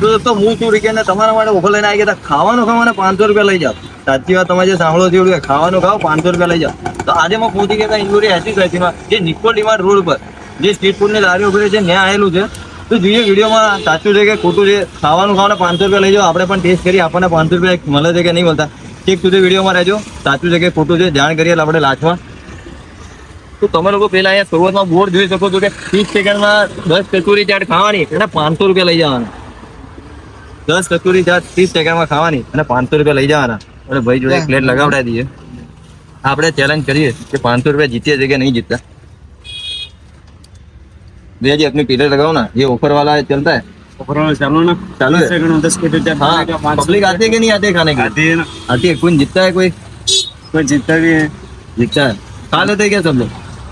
હું શું રીતે તમારા માટે ઓફર લઈને આવી ગયા ખાવાનું ખાવાને પાંચસો રૂપિયા લઈ જાઓ. સાચી વાત તમે સાંભળો છો ખાવાનું ખાઓ પાંચસો રૂપિયા લઈ જાઓ. તો આજે હું પહોંચી રોડ પર જે સ્ટ્રીટ ફૂડની લારીઓ ઉભરી છે, ત્યાં આવેલું છે. તો જોઈએ વિડીયોમાં સાચું છે કે ખોટું છે? ખાવાનું ખાવાને પાંચસો રૂપિયા લઈ જાઓ. આપણે પણ ટેસ્ટ કરી આપણને પાંચસો રૂપિયા મળે છે કે નહીં મળતા? ઠીક સુધી વિડીયોમાં રહેજો. સાચું છે કે ખોટું છે? જાણ કરીએ આપણે લાચમાં તો તમે લોકો પેલા અહીંયા શરૂઆતમાં બોર્ડ જોઈ શકો છો કે ત્રીસ સેકન્ડમાં દસ કચોરી ચાટ ખાવાની એટલે પાંચસો રૂપિયા લઈ જવાના. દસ કચોરી ચાટ ત્રીસ સેકન્ડમાં ખાવાની અને પાંચસો રૂપિયા લઈ જવાના અને ભાઈ જોડે પ્લેટ લગાવડાવી દઈએ આપણે ચેલેન્જ કરીએ કે પાંચસો રૂપિયા જીતીએ છે કે નહીં જીતતા भैया जी अपनी पीरियड लगाओ ना ये ऑफर वाला है चलता है ऊपर वाला चालू ना चालू है सेकंड में दस के चार हाँ पब्लिक आती है कि नहीं आती है खाने के लिए? आती है ना आती है कौन जीतता है कोई कोई जीतता भी है जीतता है खा लेते हैं क्या सब लोग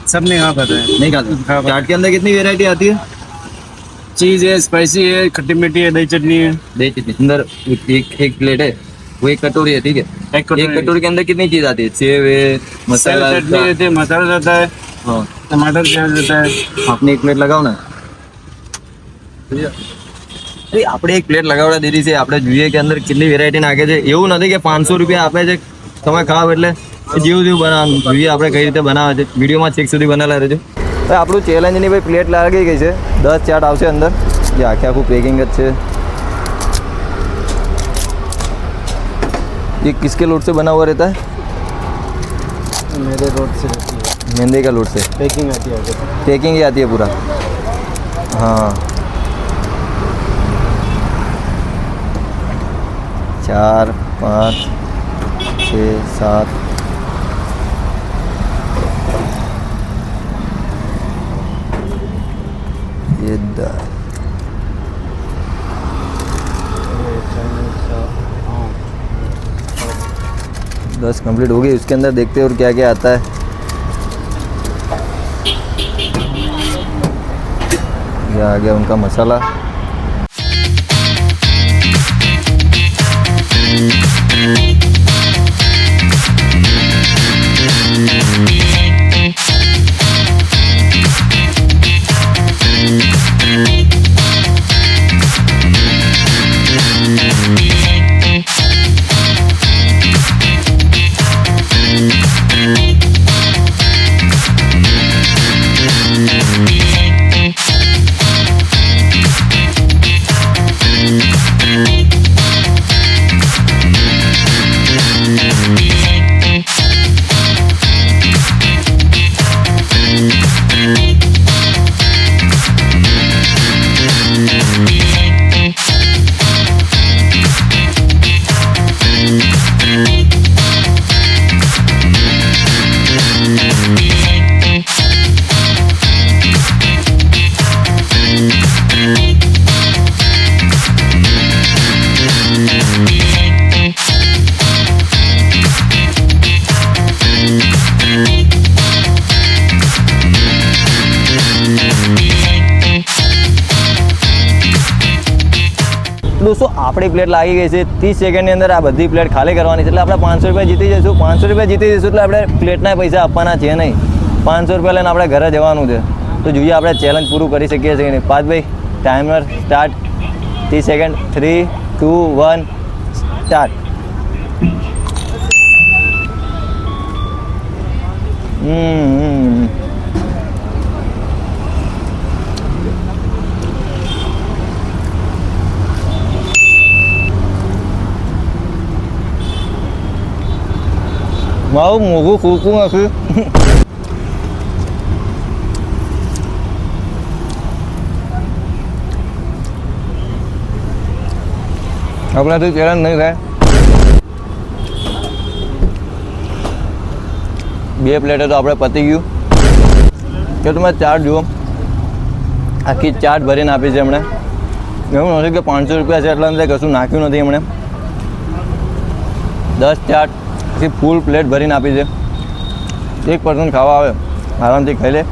सब नहीं खा पाता है नहीं खाते हाँ, चाट के अंदर कितनी वेरायटी आती है चीज है स्पाइसी है खट्टी मीठी है दही चटनी है दही चटनी अंदर एक एक, एक प्लेट है वो एक कटोरी है ठीक है एक कटोरी एक कटोरी के अंदर कितनी चीज आती है सेव है मसाला मसाला चटनी रहती है मसाला रहता है हाँ टमाटर प्याज रहता है આપને એક પ્લેટ લગાવો ને અરે આપણે એક પ્લેટ લગાવડા દીધી છે આપણે જોઈએ કે અંદર કેટલી વેરાયટી નાખે છે એવું નથી કે પાંચસો રૂપિયા આપે છે તમે ખાવ એટલે જેવું જેવું બનાવવાનું જોઈએ આપણે કઈ રીતે બનાવે છે વિડીયોમાં છેક સુધી બનાવેલા રહેજો હવે આપણું ચેલેન્જની ભાઈ પ્લેટ લાગી ગઈ છે દસ ચાટ આવશે અંદર જે આખે આખું પેકિંગ જ છે ये किसके लोट से बना हुआ रहता है मेरे रोड से रहती है मैदे का लोट से पैकिंग आती है पैकिंग ही आती है पूरा हाँ चार पाँच छः सात द- दस कंप्लीट हो गई, उसके अंदर देखते हैं और क्या क्या आता है। ये आ गया उनका मसाला। દોસ્તો આપણી પ્લેટ લાગી ગઈ છે? ત્રીસ સેકન્ડની અંદર આ બધી પ્લેટ ખાલી કરવાની છે. એટલે આપણે પાંચસો રૂપિયા જીતી જઈશું. પાંચસો રૂપિયા જીતી જઈશું એટલે આપણે પ્લેટના પૈસા આપવાના છે નહીં. પાંચસો રૂપિયા લઈને આપણે ઘરે જવાનું છે. તો જોઈએ આપણે ચેલેન્જ પૂરું કરી શકીએ છીએ નહીં. પાર્થભાઈ ટાઈમર સ્ટાર્ટ ત્રીસ second three two one start hmm. મારું મોઘું ફૂકું નથી આપણાથી ચેલેન્જ નહીં થાય બે પ્લેટે તો આપણે પતી ગયું કે તમે ચાટ જુઓ આખી ચાટ ભરીને આપી છે એમણે એવું નથી કે પાંચસો રૂપિયા છે એટલા અંદર કશું નાખ્યું નથી એમણે દસ ચાટ પછી ફૂલ પ્લેટ ભરીને આપી છે એક પર્સન ખાવા આવે, આરામથી ખાઈ લે.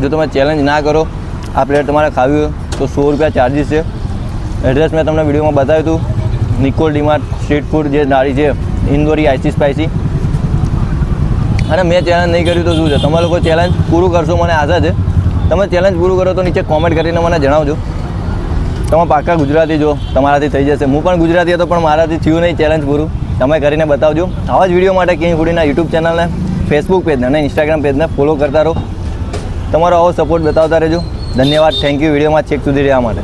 જો તમે ચેલેન્જ ના કરો, આ પ્લેટ તમારે ખાવી હોય, તો સો રૂપિયા ચાર્જીસ છે. એડ્રેસ મેં તમને વિડીયોમાં બતાવ્યું હતું. નિકોલ ડીમાર્ટ સ્ટ્રીટ ફૂડ જે નાળી છે ઇન્દોરી આઈસી સ્પાઈસી અને મેં ચેલેન્જ નહીં કર્યું તો શું છે? તમે લોકો ચેલેન્જ પૂરું કરશો, મને આશા છે. તમે ચેલેન્જ પૂરું કરો તો નીચે કોમેન્ટ કરીને મને જણાવજો. તમે પાક્કા ગુજરાતી જો તમારાથી થઈ જશે. હું પણ ગુજરાતી હતો, પણ મારાથી થયું નહીં ચેલેન્જ પૂરું. તમે કરીને બતાવજો. આવા જ વીડિયો માટે કિંગ ફૂડીના યુટ્યુબ ચેનલને ફેસબુક પેજને અને ઇન્સ્ટાગ્રામ પેજને ફોલો કરતા રહો. તમારો આવો સપોર્ટ બતાવતા રહેજો. ધન્યવાદ. થેન્ક યુ વિડીયોમાં ચેક સુધી રહ્યા માટે.